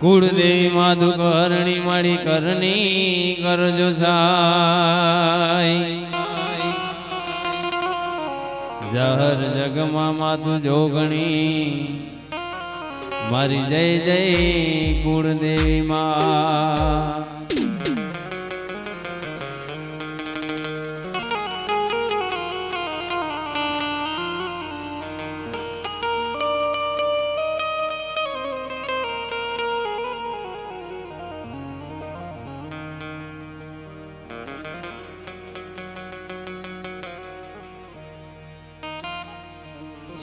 કુળદેવી માધુ કરણી મારી કરણી કરજો સાય. જહર જગમાં માતું જોગણી. મારી જય જય કુળદેવી માં.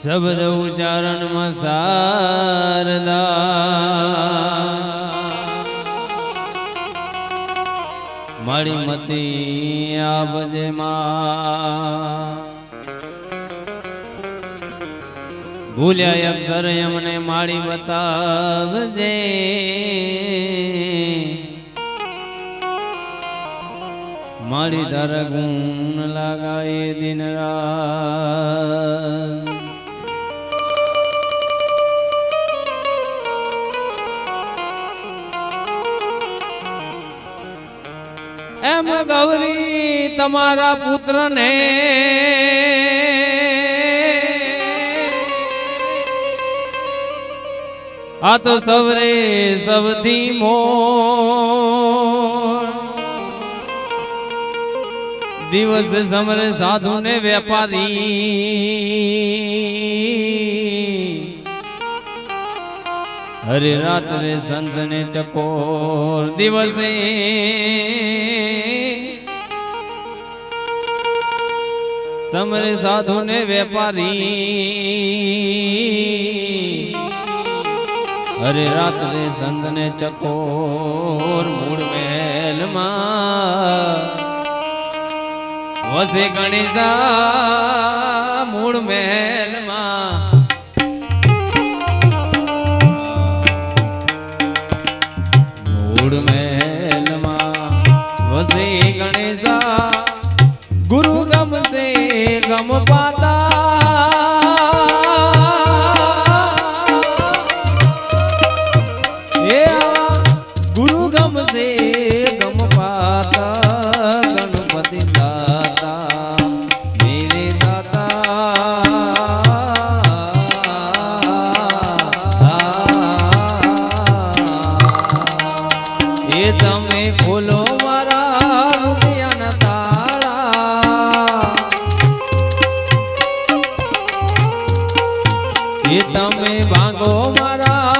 શબ્દ ઉચ્ચારણમાં સારદા મારી મતી આપજે ભૂલ્યા અક્ષર એમને માડી બતાવજે. મારી ધર ગુણ લાગાય દિન રાત. ગૌરી તમારા પુત્રને. આ તો સવરે સૌથી મો દિવસ સમરે સાધુ ને વેપારી. હરે રાત્રે સંત ને ચકોર દિવસે. સમરે સાધુ ને વેપારી. હરે રાત્રે સંત ને ચકોર મૂળ મહેલમાં. વસે ગણિતા મૂળ મહેલમાં. વસે ગણેશા. ગુરુ ગમશે ગમ પાતા. એ તમે ભાગો મારા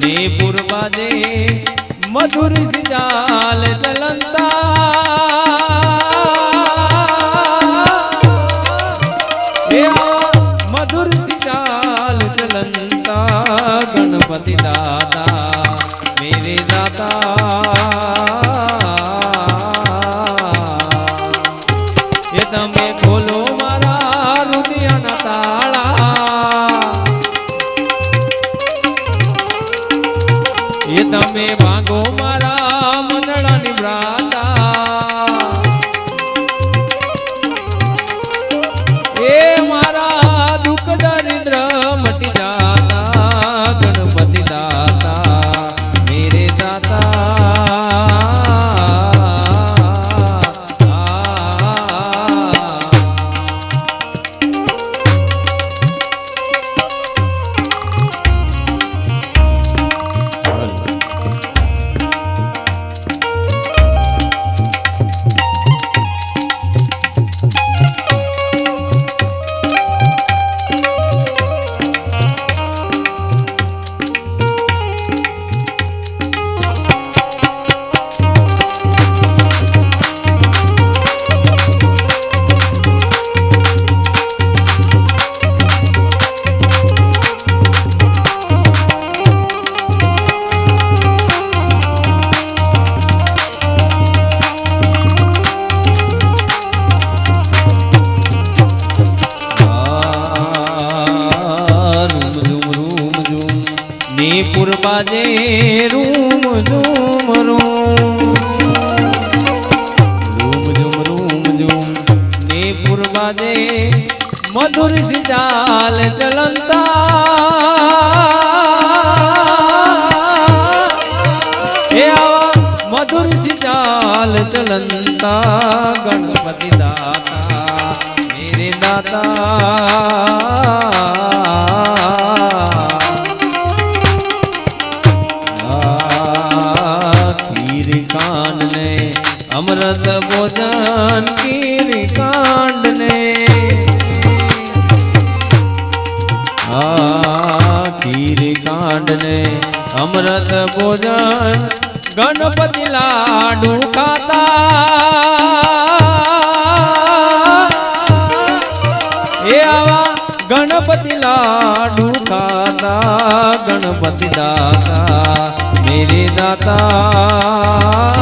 ને પૂર્વાજે મધુર જાલ ચલંતા ને બાજે રૂમ ઝૂમ રૂમ. રૂમ ઝૂમ રૂમ. ઝૂમ નીપુર બાજે મધુર સિજાલ ચલંતા. હે આવા મધુર સિજાલ ચલંતા. ગણપતિ દાતા, મેરે દાતા. કાંડ ને અમૃત ભોજન ખીર કાંડ ને આ ખીર કાંડ ને અમૃત ભોજન ગણપતિ લાડુ ખાતા. એ આવા ગણપતિ લાડુ ખાતા, ગણપતિ દાતા. મેરે દાતા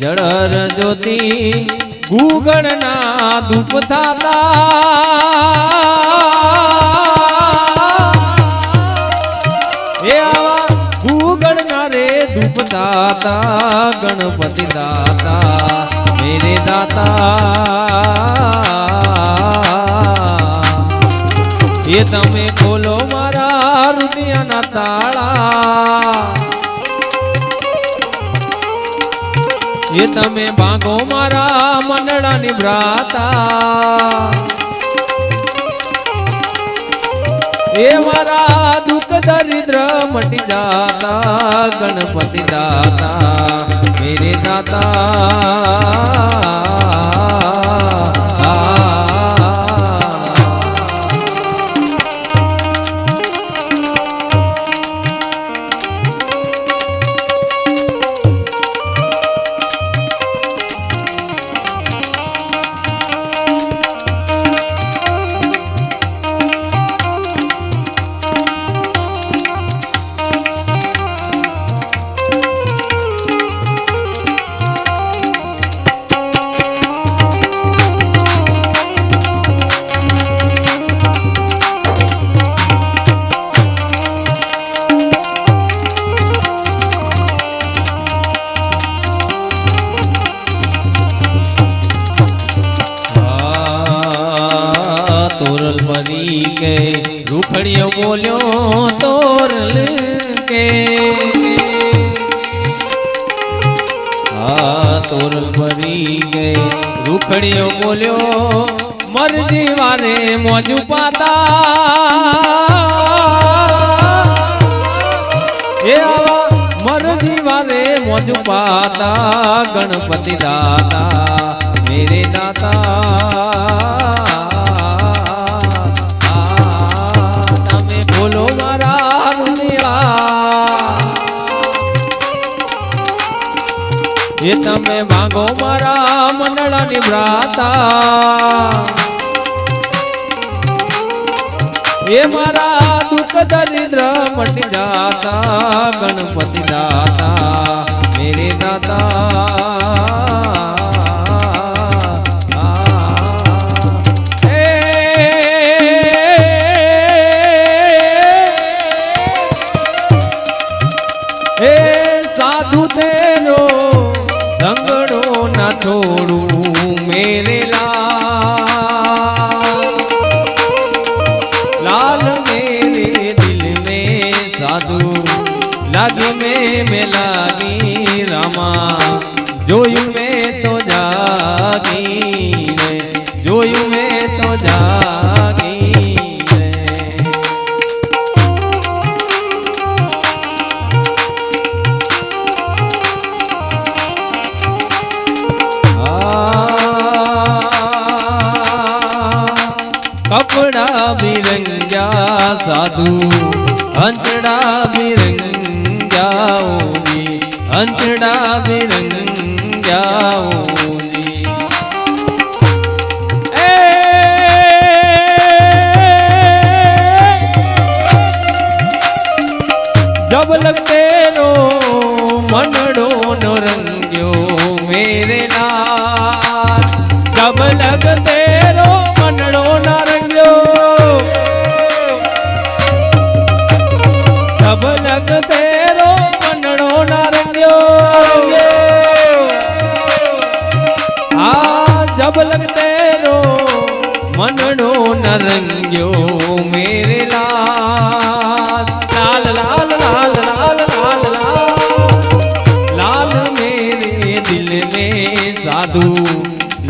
જળર જ્યોતિ ગુગળ ના ધૂપ થાતા એ આવા ગુગળ ના રે ધૂપ દાતા ગણપતિ દાતા મેરે દાતા એ તમે ખોલો મારા હૃદયના તાળા એ તમે ભાગો મારા મંડળાની ભ્રાતા. એ મારા દુઃખ દરિદ્ર મટી જાતા, ગણપતિ દાતા, મેરે દાતા. તોરલ પરી કે રૂખડીઓ બોલ્યો, મરજી વારે મોજુ પાતા એ મરજી વારે મોજ પાતા ગણપતિ દાતા મેરે દાતા એ તમે માંગો મારા મંડળાની ભ્રાતા. એ મારા દુઃખ દરિદ્ર મટી દાતા, ગણપતિ દાતા, મેરે દાતા. અંતડા બિરંગાઓની અંતડા બિરંગાઓની જબ લગતે નો મનડો નો રંગ્યો મેરે ના જબ લગતે નો મનડો न रंग्यो मेरे लाल लाल लाल लाल लाल लाल लाल लाल मेरे दिल में साधु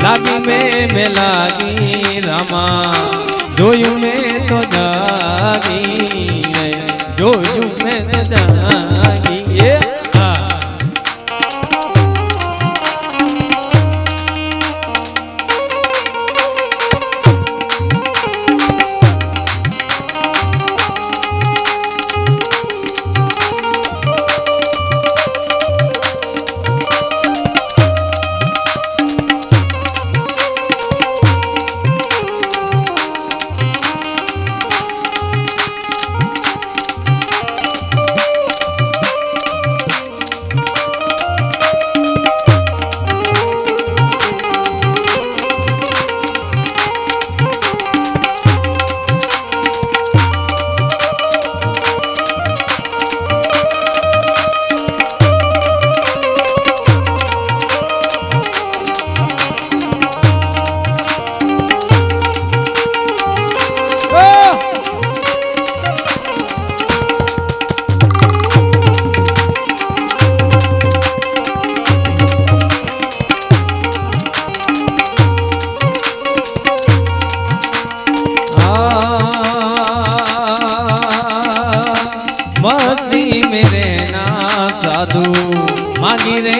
लागी में लागी रमा जोयू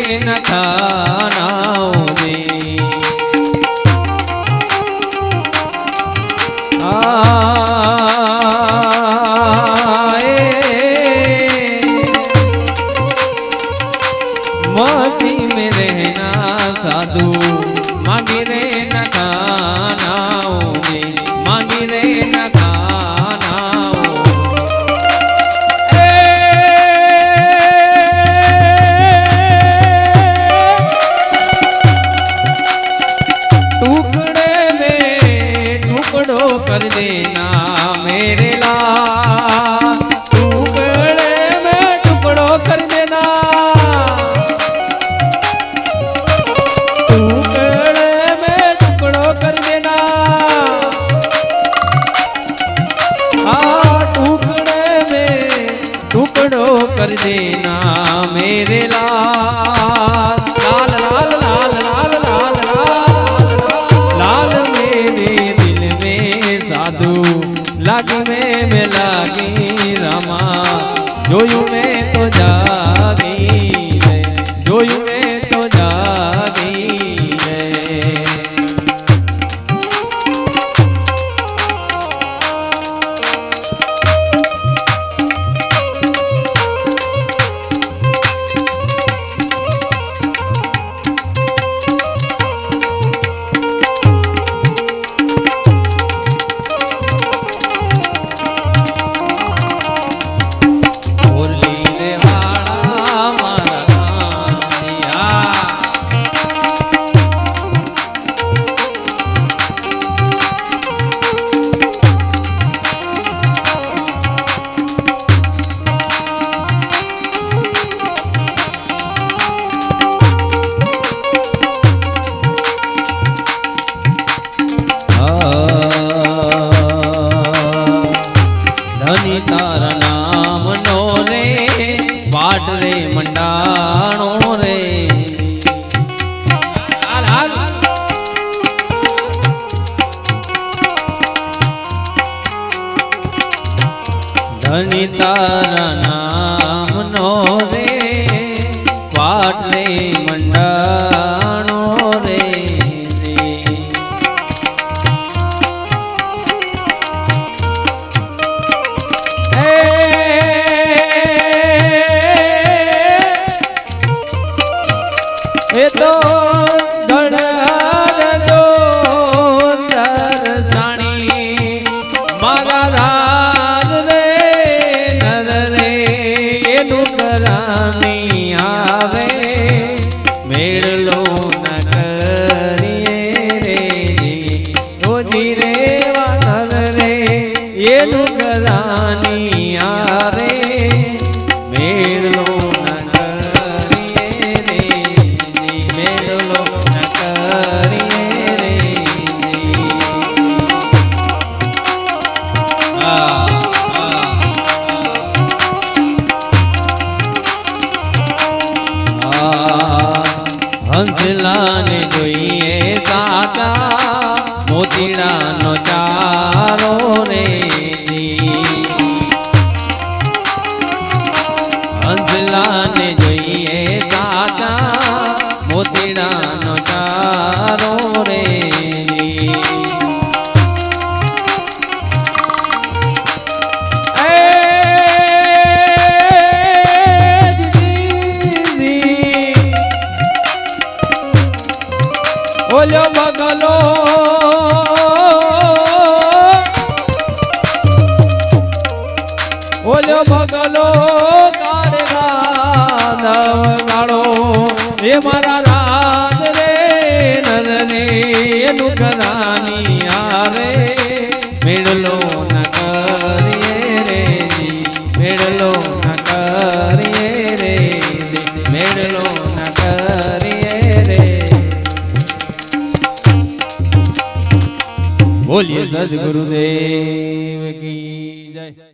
ન થાનાઓને दो कर देना मेरे ला જોયું મેં તો જા ધણી તારા નામનો રે. વાટે હંસલાને જોઈએ સાકા મોતીડાનો ચા બોલીએ સદગુરુદેવ કી જય.